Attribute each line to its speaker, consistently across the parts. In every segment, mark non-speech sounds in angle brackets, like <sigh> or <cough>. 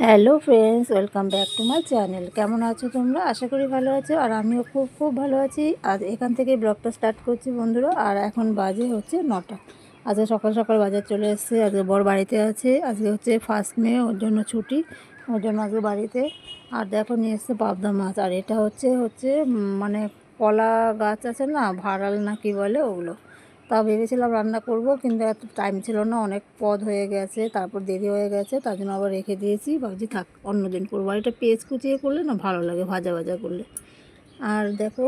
Speaker 1: Hello friends, welcome back to my channel. কেমন আছো তোমরা? আশা করি ভালো আছো, আর আমিও খুব খুব ভালো আছি। আর এখান থেকে ব্লগটা স্টার্ট করছি বন্ধুরা, আর এখন বাজে হচ্ছে নটা। আজকে সকাল সকাল বাজার চলে এসছে আজকে বড় বাড়িতে আছে, আজকে হচ্ছে ফার্স্ট মে ওর জন্য ছুটি, ওর জন্য আজকে বাড়িতে। আর দেখো নিয়ে এসছে পাবদা মাছ, আর এটা হচ্ছে হচ্ছে মানে কলা গাছ আছে না, ভাড়াল না কি বলে ওগুলো। তা ভেবেছিলাম রান্না করব, কিন্তু এত টাইম ছিল না, অনেক পদ হয়ে গেছে, তারপর দেরি হয়ে গেছে, তার জন্য আবার রেখে দিয়েছি। ভাবছি থাক অন্যদিন করব। আর এটা পেঁয়াজ কুচিয়ে করলে না ভালো লাগে, ভাজা ভাজা করলে। আর দেখো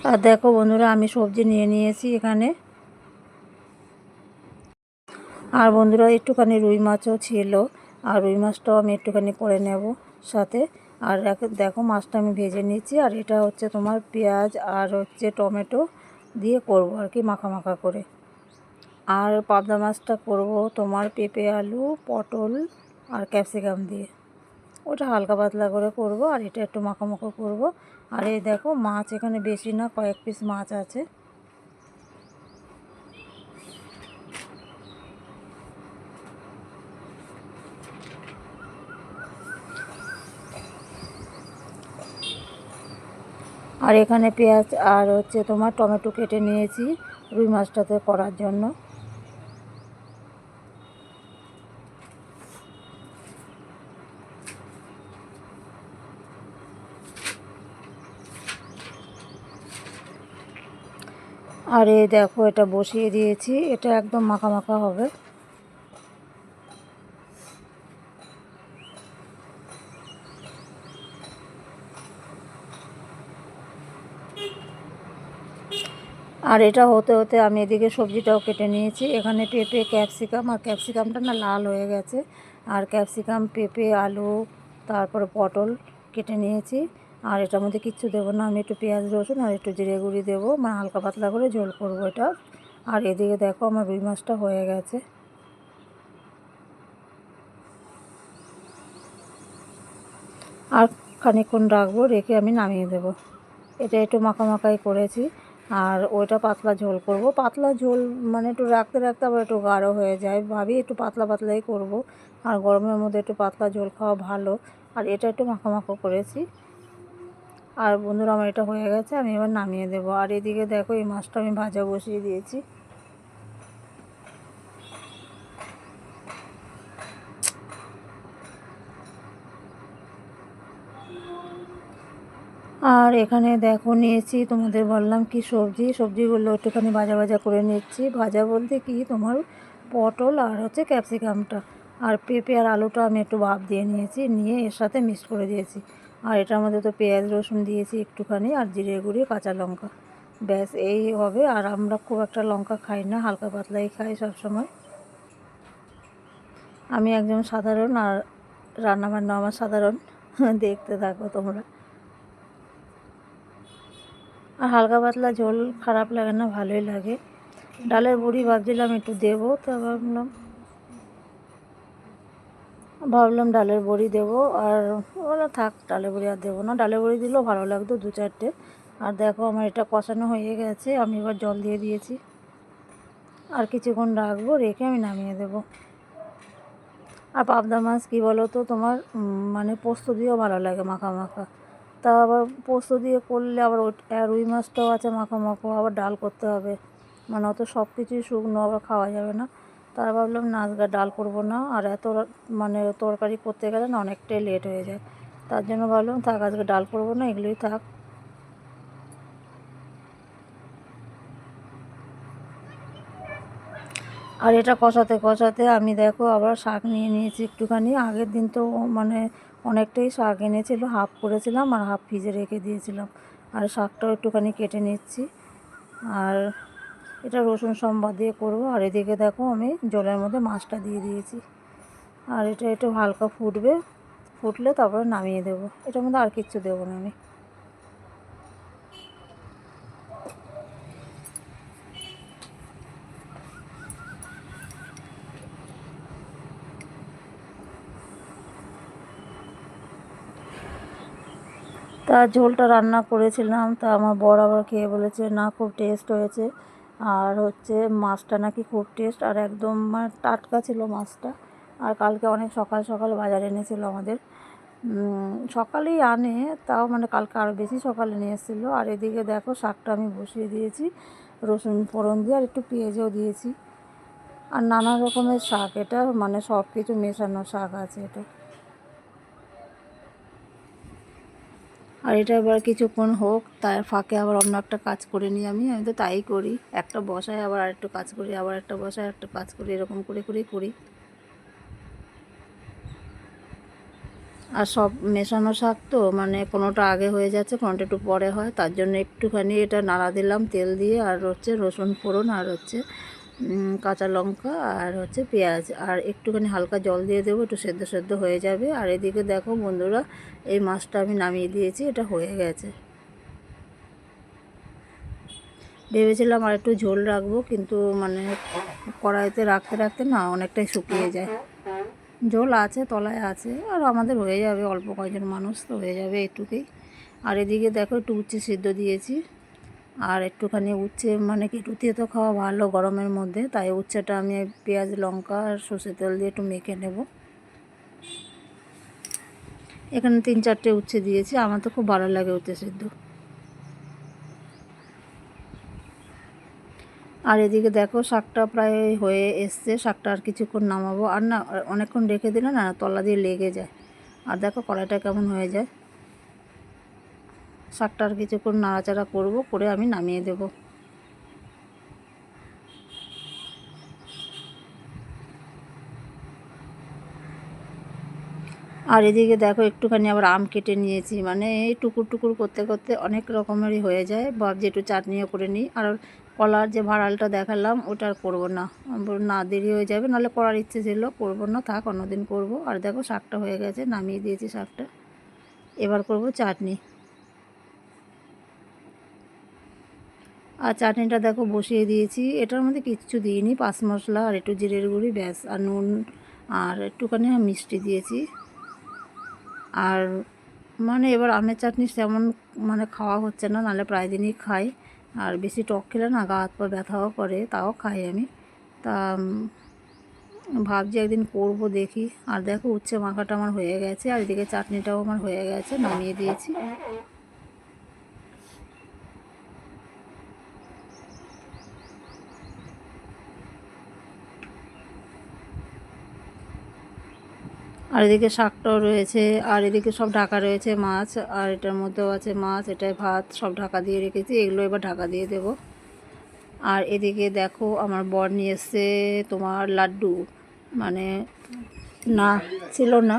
Speaker 1: আর দেখো বন্ধুরা, আমি সবজি নিয়ে নিয়েছি এখানে। আর বন্ধুরা, একটুখানি রুই মাছও ছিল। আর রুই মাছটাও আমি একটুখানি করে নেব সাথে। আর দেখো, মাছটা আমি ভেজে নিচ্ছি আর এটা হচ্ছে তোমার পেঁয়াজ আর হচ্ছে টমেটো দিয়ে করব আর কি, মাখা মাখা করে। আর পাবদা মাছটা করব তোমার পেঁপে, আলু, পটল আর ক্যাপসিকাম দিয়ে। ওটা হালকা পাতলা করে করব, আর এটা একটু মাখা মাখা করব। আর এই দেখো মাছ এখানে বেশি না, কয়েক পিস মাছ আছে। আর এখানে পেঁয়াজ আর হচ্ছে তোমার টমেটো কেটে নিয়েছি রুই মাছটাতে করার জন্য। আর এই দেখো, এটা বসিয়ে দিয়েছি। এটা একদম মাখা মাখা হবে। আর এটা হতে হতে আমি এদিকে সবজিটাও কেটে নিয়েছি। এখানে পেঁপে, ক্যাপসিকাম, আর ক্যাপসিকামটা না লাল হয়ে গেছে। আর ক্যাপসিকাম, পেঁপে, আলু, তারপরে পটল কেটে নিয়েছি। আর এটার মধ্যে কিচ্ছু দেবো না, আমি একটু পেঁয়াজ, রসুন আর একটু জিরে গুঁড়ি দেবো। মানে হালকা পাতলা করে ঝোল করব এটা। আর এদিকে দেখো আমার রুই মাছটা হয়ে গেছে। আর খানিকক্ষণ রাখব, রেখে আমি নামিয়ে দেবো। এটা একটু মাখা মাখাই করেছি। আর ওইটা পাতলা ঝোল করব। পাতলা ঝোল মানে একটু রাখতে রাখতে আবার একটু গাঢ় হয়ে যায়। ভাবি একটু পাতলা পাতলাই করব। আর গরমের মধ্যে একটু পাতলা ঝোল খাওয়া ভালো। আর এটা একটু মাখা মাখা করেছি। আর বন্ধুরা, আমার এটা হয়ে গেছে, আমি এবার নামিয়ে দেবো। আর এদিকে দেখো, এই মাছটা আমি ভাজা বসিয়ে দিয়েছি। আর এখানে দেখো, নিয়েছি তোমাদের বললাম কি সবজি। সবজিগুলো একটুখানি ভাজা ভাজা করে নিচ্ছি। ভাজা বলতে কি? তোমার পটল আর হচ্ছে ক্যাপসিকামটা। আর পেঁপে আর আলুটা আমি একটু ভাপ দিয়ে নিয়েছি, নিয়ে এর সাথে মিক্স করে দিয়েছি। আর এটার মধ্যে তো পেঁয়াজ, রসুন দিয়েছি একটুখানি আর জিরে গুঁড়ি, কাঁচা লঙ্কা। ব্যাস, এই হবে। আর আমরা খুব একটা লঙ্কা খাই না, হালকা পাতলাই খাই সবসময়। আমি একজন সাধারণ আর রান্নাবান্না আমার সাধারণ। <laughs> দেখতে থাকো তোমরা। আর হালকা পাতলা ঝোল খারাপ লাগে না, ভালোই লাগে। ডালের বড়ি ভাবছিলাম একটু দেবো, তা ভাবলাম ভাবলাম ডালের বড়ি দেবো, আর ওরা থাক, ডালের বড়ি আর দেবো না। ডালের বড়ি দিলেও ভালো লাগতো দু চারটে। আর দেখো আমার এটা কষানো হয়ে গেছে, আমি এবার জল দিয়ে দিয়েছি। আর কিছুক্ষণ রাখব, রেখে আমি নামিয়ে দেবো। আর পাবদা মাছ কী বলো তো তোমার মানে পোস্ত দিয়েও ভালো লাগে মাখা মাখা। তা আবার পোস্ত দিয়ে করলে আবার রুই মাছটাও আছে মাখা মাখো, আবার ডাল করতে হবে। মানে অত সব কিছুই শুকনো আবার খাওয়া যাবে না। তার ভাবলাম না আজকে ডাল করব না। আর এত মানে তরকারি করতে গেলে না অনেকটাই লেট হয়ে যায়। তার জন্য ভাবলাম, থাক, আজকে ডাল করব না, এগুলোই থাক। আর এটা কষাতে কষাতে আমি দেখো আবার শাক নিয়ে নিয়েছি একটুখানি। আগের দিন তো মানে অনেকটাই শাক এনেছিল হাফ করেছিলাম আর হাফ ফ্রিজে রেখে দিয়েছিলাম। আর শাকটাও একটুখানি কেটে নিচ্ছি। আর এটা রসুন সম্বাদ দিয়ে করব। আর এদিকে দেখো আমি জলের মধ্যে মাছটা দিয়ে দিয়েছি। আর এটা একটু হালকা ফুটবে। ফুটলে তারপরে নামিয়ে দেবো। এটার মধ্যে আর কিচ্ছু দেবো না আমি। তা ঝোলটা রান্না করেছিলাম। তা আমার বড় আবার খেয়ে বলেছে, না, খুব টেস্ট হয়েছে। আর হচ্ছে মাছটা নাকি খুব টেস্ট আর একদম মানে টাটকা ছিল মাছটা। আর কালকে অনেক সকাল সকাল বাজারে এনেছিল আমাদের। সকালেই আনে, তাও মানে কালকে আরও বেশি সকালে নিয়ে এসেছিল। আর এদিকে দেখো শাকটা আমি বসিয়ে দিয়েছি, রসুন ফোড়ন দিয়ে, আর একটু পেঁয়াজও দিয়েছি। আর নানা রকমের শাক, এটা মানে সব কিছু মেশানো শাক আছে এটা। আর এটা আবার কিছুক্ষণ হোক, তার ফাঁকে আবার অন্য একটা কাজ করে নিই আমি আমি তো তাই করি। একটা বসায় আবার আরেকটু কাজ করি, আবার একটা বসায় একটা কাজ করি, এরকম করে, করেই করি। আর সব মেশানো শাক তো মানে কোনোটা আগে হয়ে যাচ্ছে, কোনোটা একটু পরে হয়, তার জন্য একটুখানি এটা নাড়া দিলাম তেল দিয়ে, আর হচ্ছে রসুন ফোড়ন, আর হচ্ছে কাঁচা লঙ্কা আর হচ্ছে পেঁয়াজ। আর একটুখানি হালকা জল দিয়ে দেবো, একটু সেদ্ধ সেদ্ধ হয়ে যাবে। আর এদিকে দেখো বন্ধুরা, এই মাছটা আমি নামিয়ে দিয়েছি, এটা হয়ে গেছে। ভেবেছিলাম আর একটু ঝোল রাখব, কিন্তু মানে কড়াইতে রাখতে রাখতে না অনেকটাই শুকিয়ে যায়। ঝোল আছে, তলায় আছে, আর আমাদের হয়ে যাবে, অল্প কয়েকজন মানুষ তো হয়ে যাবে একটুকুই আর এদিকে দেখো একটু উচ্ছে সিদ্ধ দিয়েছি। আর একটুখানি উচ্ছে মানে কি রুটিয়ে তো খাওয়া ভালো গরমের মধ্যে, তাই উচ্ছেটা আমি পেঁয়াজ, লঙ্কা আর সর্ষে তেল দিয়ে একটু মেখে নেব। এখানে তিন চারটে উচ্ছে দিয়েছি, আমার তো খুব ভালো লাগে উচ্ছে সিদ্ধ। আর এদিকে দেখো, শাকটা প্রায় হয়ে এসছে, শাকটা আর কিছুক্ষণ নামাবো। আর না, অনেকক্ষণ রেখে দিলে না, তলা দিয়ে লেগে যায়। আর দেখো কড়াইটা কেমন হয়ে যায়। শাকটা আর কিছুক্ষণ নাড়াচাড়া করব, করে আমি নামিয়ে দেব। আর এদিকে দেখো একটুখানি আবার আম কেটে নিয়েছি মানে এই টুকুর টুকুর করতে করতে অনেক রকমেরই হয়ে যায়। ভাবছি একটু চাটনিও করে নিই। আর কলার যে ভাড়ালটা দেখালাম, ওটা আর করব না। না, দেরি হয়ে যাবে, নাহলে করার ইচ্ছে ছিল, করব না, থাক, অন্যদিন করব। আর দেখো শাকটা হয়ে গেছে, নামিয়ে দিয়েছি শাকটা। এবার করব চাটনি। আর চাটনিটা দেখো বসিয়ে দিয়েছি। এটার মধ্যে কিচ্ছু দিইনি, পাঁচ মশলা আর একটু জিরের গুঁড়ি ব্যাস, আর নুন আর একটুখানি মিষ্টি দিয়েছি। আর মানে এবার আমের চাটনি তেমন মানে খাওয়া হচ্ছে না, নাহলে প্রায় দিনই খাই। আর বেশি টক খেলে না গা হাত পা ব্যথাও করে, তাও খাই আমি। তা ভাবছি একদিন করব দেখি। আর দেখো উচ্ছে মাখাটা আমার হয়ে গেছে, আর এদিকে চাটনিটাও আমার হয়ে গেছে, নামিয়ে দিয়েছি। আর এদিকে শাকটাও রয়েছে, আর এদিকে সব ঢাকা রয়েছে, মাছ, আর এটার মধ্যেও আছে মাছ, এটায় ভাত, সব ঢাকা দিয়ে রেখেছি, এগুলো এবার ঢাকা দিয়ে দেব। আর এদিকে দেখো আমার বর নিয়ে এসছে তোমার লাড্ডু মানে না, ছিল না।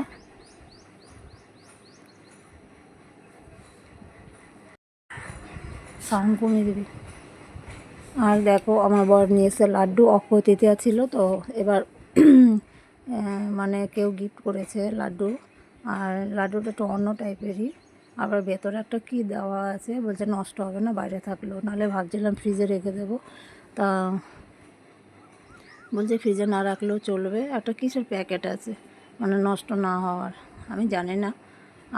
Speaker 1: সাউন্ড কমিয়ে দিবি। আর দেখো আমার বর নিয়ে এসে লাড্ডু, অক্ষয় তৃতীয়া ছিল, তো এবার মানে কেউ গিফট করেছে লাড্ডু। আর লাড্ডুটা একটু অন্য টাইপেরই আবার ভেতরে একটা কি দেওয়া আছে, বলছে নষ্ট হবে না, বাইরে থাকলেও নাহলে ভাবছিলাম ফ্রিজে রেখে দেবো। তা বলছে ফ্রিজে না রাখলেও চলবে। একটা কিসের প্যাকেট আছে মানে নষ্ট না হওয়ার। আমি জানি না।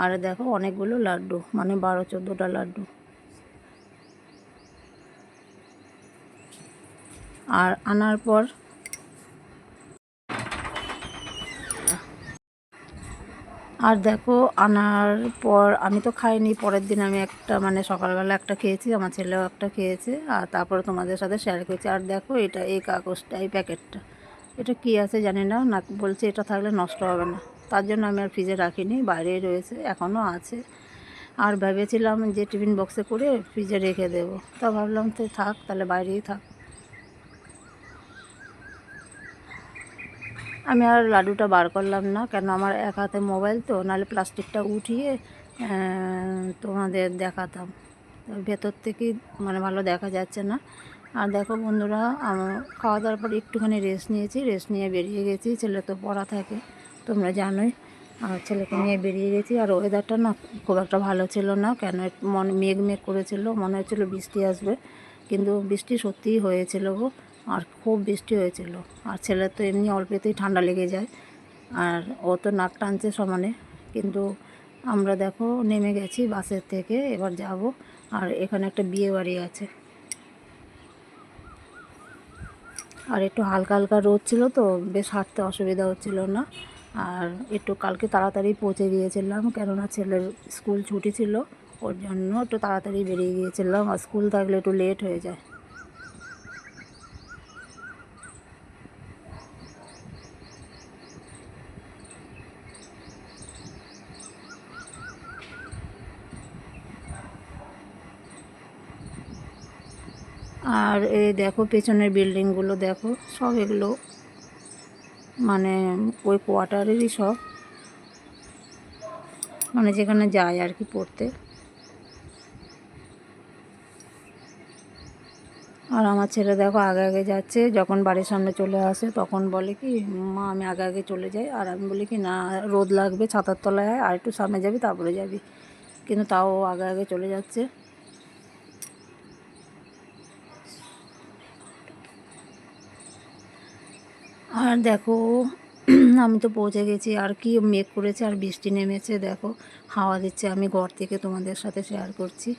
Speaker 1: আর দেখো অনেকগুলো লাড্ডু মানে বারো, চোদ্দোটা লাড্ডু। আর আনার পর আর দেখো, আনার পর আমি তো খাইনি, পরের দিন আমি একটা মানে সকালবেলা একটা খেয়েছি, আমার ছেলেও একটা খেয়েছে, আর তারপরে তোমাদের সাথে শেয়ার করেছি। আর দেখো, এটা এই কাগজটা, এই প্যাকেটটা, এটা কি আছে জানি না না বলছে এটা থাকলে নষ্ট হবে না। তার জন্য আমি আর ফ্রিজে রাখিনি, বাইরেই রয়েছে এখনও আছে। আর ভেবেছিলাম যে টিফিন বক্সে করে ফ্রিজে রেখে দেবো। তা ভাবলাম তো থাক, তাহলে বাইরেই থাক। আমি আর লাড্ডুটা বার করলাম না, কেন আমার এক হাতে মোবাইল তো, নাহলে প্লাস্টিকটা উঠিয়ে তোমাদের দেখাতাম। ভেতর থেকে মানে ভালো দেখা যাচ্ছে না। আর দেখো বন্ধুরা, আমার খাওয়া দাওয়ার পর একটুখানি রেস্ট নিয়েছি রেস্ট নিয়ে বেরিয়ে গেছি, ছেলে তো পড়া থাকে, তোমরা জানোই। আর ছেলেকে নিয়ে বেরিয়ে গেছি, আর ওয়েদারটা না খুব একটা ভালো ছিল না, কেন মন মেঘ মেঘ করেছিল, মনে হচ্ছিল বৃষ্টি আসবে, কিন্তু বৃষ্টি সত্যিই হয়েছিল গো। আর খুব বৃষ্টি হয়েছিল। আর ছেলের তো এমনি অল্পেতেই ঠান্ডা লেগে যায়। আর ও তো নাক টানছে সমানে। কিন্তু আমরা দেখো, নেমে গেছি বাসের থেকে, এবার যাব। আর এখানে একটা বিয়ে বাড়ি আছে। আর একটু হালকা হালকা রোদ ছিল তো, বেশ হাঁটতে অসুবিধা হচ্ছিল না। আর একটু কালকে তাড়াতাড়ি পৌঁছে গিয়েছিলাম, কেননা ছেলের স্কুল ছুটি ছিল। ওর জন্য একটু তাড়াতাড়ি বেরিয়ে গিয়েছিলাম। আর স্কুল থাকলে একটু লেট হয়ে যায়। আর এই দেখো পেছনের বিল্ডিংগুলো দেখো, সব এগুলো মানে ওই কোয়ার্টারেরই সব। মানে যেখানে যায় আর কি পড়তে। আর আমার ছেলে দেখো আগে আগে যাচ্ছে, যখন বাড়ির সামনে চলে আসে তখন বলে কি, মা, আমি আগে আগে চলে যাই। আর আমি বলি কি, না, রোদ লাগবে, ছাতার তলায় আর একটু সামনে যাবি, তারপরে যাবি। কিন্তু তাও আগে আগে চলে যাচ্ছে। আর দেখো, আমি তো পৌঁছে গেছি। আর কি মেঘ করেছে, আর বৃষ্টি নেমেছে, দেখো। হাওয়া দিচ্ছে, আমি ঘর থেকে তোমাদের সাথে শেয়ার করছি।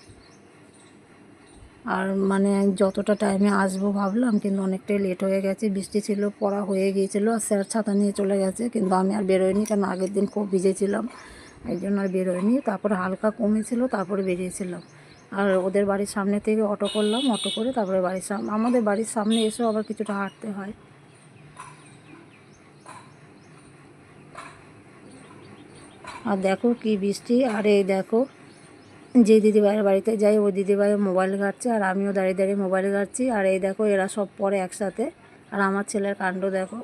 Speaker 1: আর মানে যতটা টাইমে আসব ভাবলাম, কিন্তু অনেকটাই লেট হয়ে গেছে। বৃষ্টি ছিল, পড়া হয়ে গিয়েছিল, আর স্যার ছাতা নিয়ে চলে গেছে, কিন্তু আমি আর বেরোয়নি কারণ আগের দিন খুব ভিজেছিলাম এই জন্য আর বেরোয়নি তারপরে হালকা কমেছিল, তারপরে বেরিয়েছিলাম। আর ওদের বাড়ির সামনে থেকে অটো করলাম অটো করে তারপরে বাড়ির সামনে আমাদের বাড়ির সামনে এসেও আবার কিছুটা হাঁটতে হয়। আর দেখো কি বৃষ্টি, আর এই দেখো যে দিদিভাইয়ের বাড়িতে যাই, ওই দিদিভাই মোবাইল ঘাটছে আর আমিও দাঁড়িয়ে দাঁড়িয়ে মোবাইল ঘাটছি। আর এই দেখো এরা সব পরে একসাথে। আর আমার ছেলের কাণ্ড দেখো,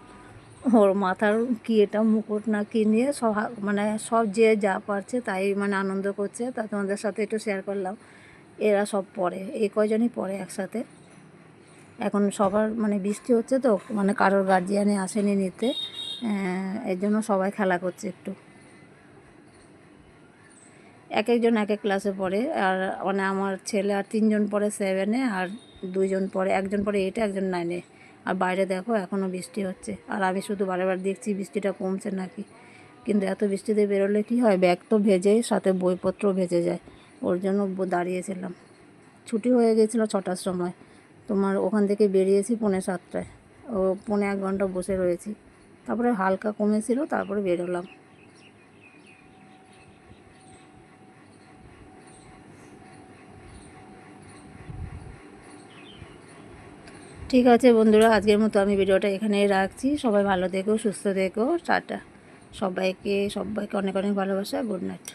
Speaker 1: ওর মাথার কি এটা মুকুট না কি নিয়ে সব মানে সব যে যা পারছে তাই মানে আনন্দ করছে। তা তোমাদের সাথে একটু শেয়ার করলাম। এরা সব পড়ে, এই কয়জনই পড়ে একসাথে? এখন সবার মানে বৃষ্টি হচ্ছে তো মানে কারোর গার্জিয়ানে আসেনি নিতে। এর জন্য সবাই খেলা করছে একটু। এক একজন এক এক ক্লাসে পড়ে। আর মানে আমার ছেলে আর তিনজন পড়ে সেভেনে আর দুইজন পড়ে, একজন পড়ে এইটে একজন নাইনে আর বাইরে দেখো এখনও বৃষ্টি হচ্ছে। আর আমি শুধু বারবার দেখছি বৃষ্টিটা কমছে নাকি। কিন্তু এত বৃষ্টিতে বেরোলে কি হয়? ব্যাগ তো ভেজে, সাথে বইপত্র ভেজে যায়। ওর জন্য দাঁড়িয়েছিলাম। ছুটি হয়ে গেছিল ছটার সময়। তোমার ওখান থেকে বেরিয়েছি পৌনে সাতটায়। ও পৌনে এক ঘণ্টা বসে রয়েছি। তারপরে হালকা কমেছিল, তারপরে বেরোলাম। ঠিক আছে বন্ধুরা, আজকের মতো আমি ভিডিওটা এখানেই রাখছি। সবাই ভালো থেকো, সুস্থ থেকো, টাটা। সবাইকে সবাইকে অনেক অনেক ভালোবাসা গুড নাইট